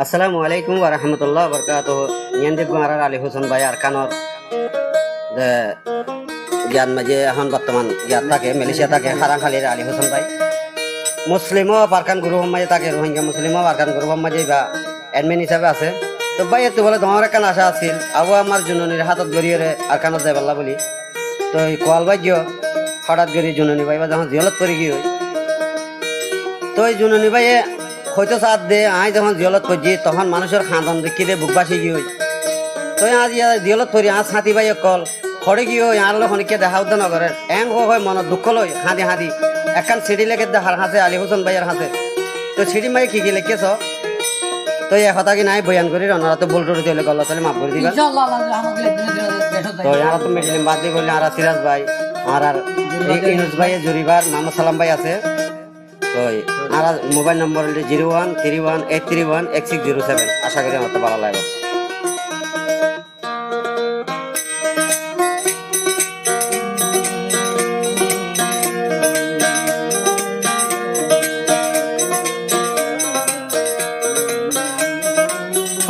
আসসালামু আলাইকুম ওয়া রাহমাতুল্লাহ বরকাতুহ। ইয়ান্দি গুয়ারার আলী হোসেন ভাই আরকানর জ্ঞান মাঝে এখন বর্তমান জ্ঞান থাকে মালয়েশিয়া থাকে খারাংখালির আলী হোসেন ভাই। মুসলিমও পারকান গুরু মাঝে থাকে রোহিঙ্গা মুসলিমও পারকান গুরু মাঝে বা এডমিন হিসাবে আছে। তো ভাই এত বলে তোমার একটা আশা আছিল আবু আমার জুননির হাতত গড়িয়ে আরকানত যাই পাল্লা বলি। তো এই কোয়াল ভাগ্য, হঠাৎ করে জুননি ভাই বা যখন জিয়লত করে গিয়ে তো এই জুননি ভাইয়ে হয়তো সাথ দে, আই যখন জিয়লত করছি তখন মানুষের খাঁদন দেখি দে, বুক বাসি গিয়ে তো আজ ইয়া জিয়লত করি, আজ হাতি ভাই কল খড়ে গিয়ে আর লোক অনেকে দেখা উদ্য নগরে এং হয় মনত দুঃখ লই হাঁদি হাঁদি। একখান সিঁড়ি লেগে দেখার হাসে আলী হোসেন ভাইয়ের হাসে তো সিঁড়ি মাই কি কি লেখেছ তো এ কথা কি নাই, বয়ান করি রনারা তো বল টরি দিলে গল্ল তাহলে মাফ করে দিবা। তো আর তো মেডিলিম বাদ দিয়ে বললে আর সিরাজ ভাই আর আর এই ইনুস ভাই জুরিবার নাম সালাম ভাই আছে। তো আর মোবাইল নম্বর হলো zero one three one eight three one এক সিক্স জিরো সেভেন। আশা করি আমার তো ভালো লাগবে।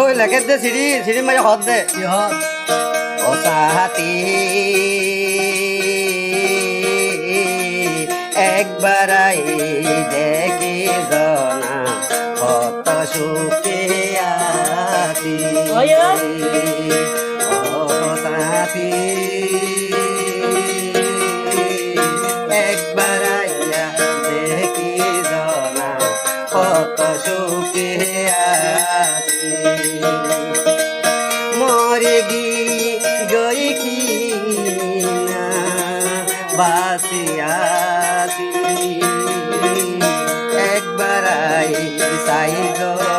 ওই লেখে দে সিঁড়ি সিঁড়ি মাঝে হদ দে। হয় ও সাহাতি আই দেখি জনা কত সুখে আছি। সাই গমারে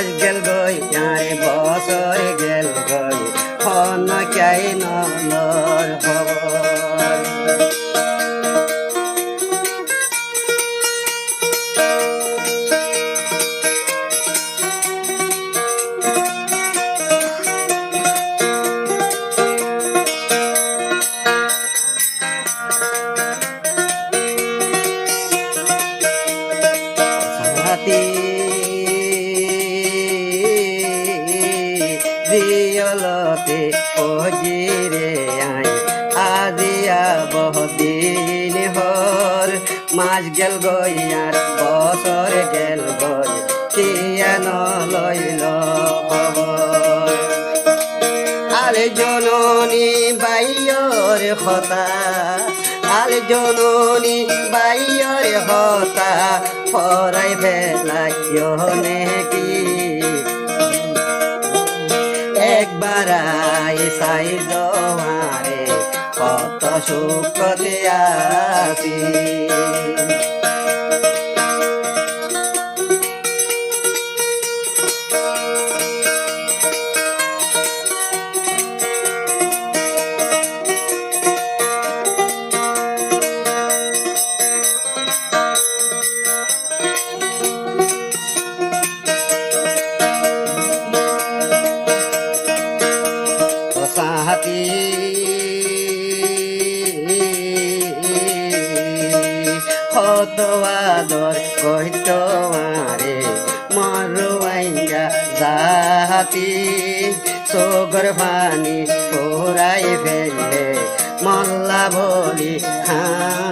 মাস গেল গই আজিয়া বহুদিন হর মাস গেল গই আর বছর গেল গই কিয়ান লইল খবর? আলে জননী বাইয়র হতা, আলে জননী বাইয়র হতা ফরাই ফেলাইও নেকি একবার আই সাই জমারে কত সুখতে আসি সাহাতি আদর কইত মারে মরুয়াইয়া জাহাতি সোগর পানি পোড়াই ফেলে মল্লা বলি খান্দি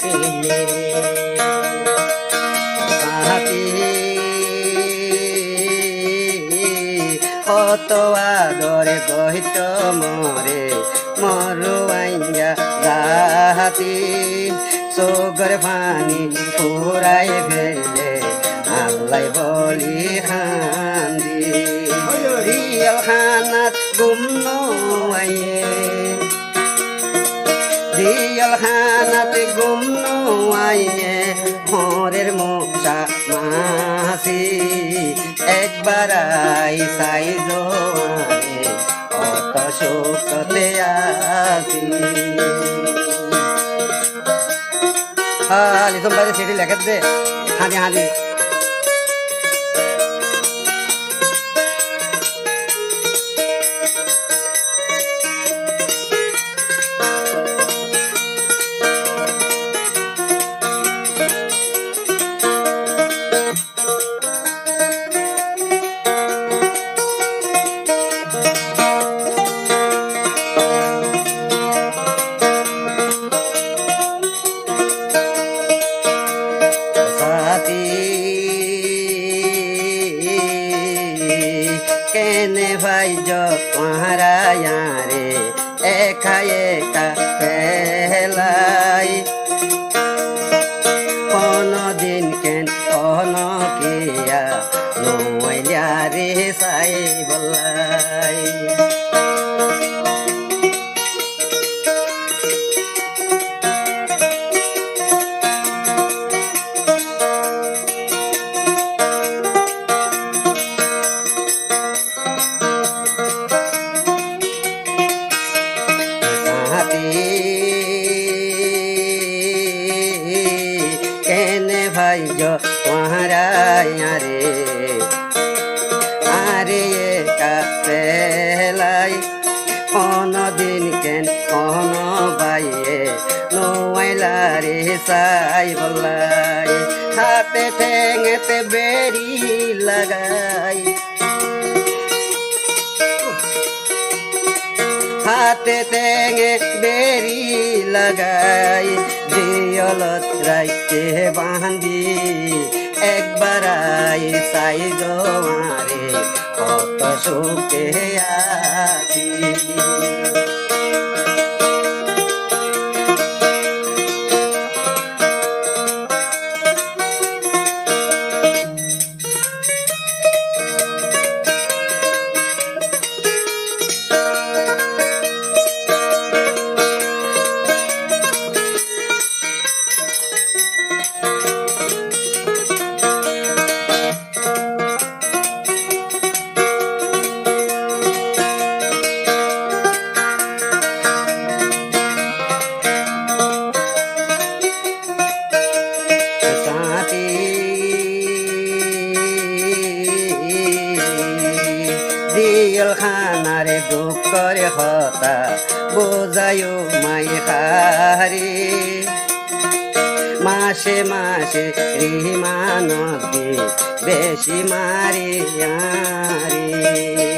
পিলে কত আদরে গহিত মরে মরুয়াইয়া গাহাতি চোখের পানি ফুরাই ফেলে আল্লাই বলি খান্দি। রিয়াল খানাত গুমনো আইয়ে দিয়াল খানাতে গুমনো নোয়াইয়ে হরের মোটা মাসি একবার আই সাই জোয়ারে অত শোকতে আসি। হ্যাঁ লিসম বাইরে সিটি লেখে দে। হাঁদি হাঁদি ভাই যারা রে একা একা কোন দিন কেন কোন কিয়া নইলা রে সাই বলাই। কেনে ভাই যারা রে আরে একা পেলাই দিন কেন কোন বাইয়ে নোয়াইলা রে সাই বলাই। হাতে ঠেঙেতে বেরি লাগাই। হাতে তেঙে বেরি লাগাই জিয়লত রাইতে বান্ধি একবার আই সাই গোমারে কত সুখে আছি। দুঃখরে হতা বোঝায়ও মাই হারি। মাসে মাসে রিমানদি বেশি মারি আরি।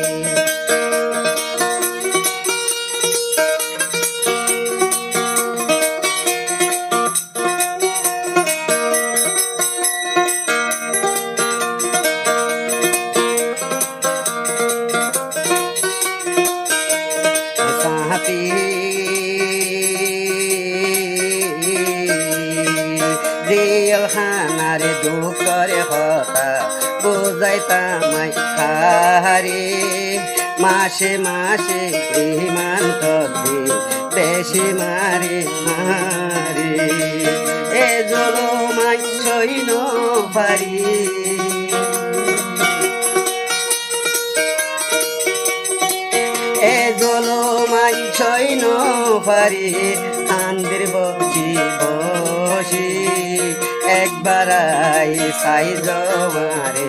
বুঝাইতামাই হারি মাসে মাসে ইমান তদ্দি বেশি মারি মারি। এ জলমাই সইন পারি এ জলমাই ছইন পারি আন্দির বসি বসি। একবার আই সাই জমারে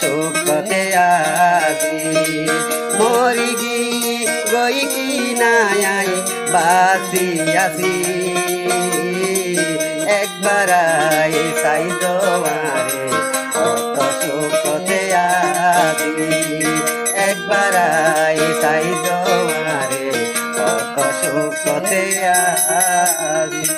সুখতে আজি মরি গি গই কি নাই বাসি আসি একবার আই চাই জোয়ারে কত সুখতে আজি একবার আই চাই জোয়ারে কত সুখতে আজি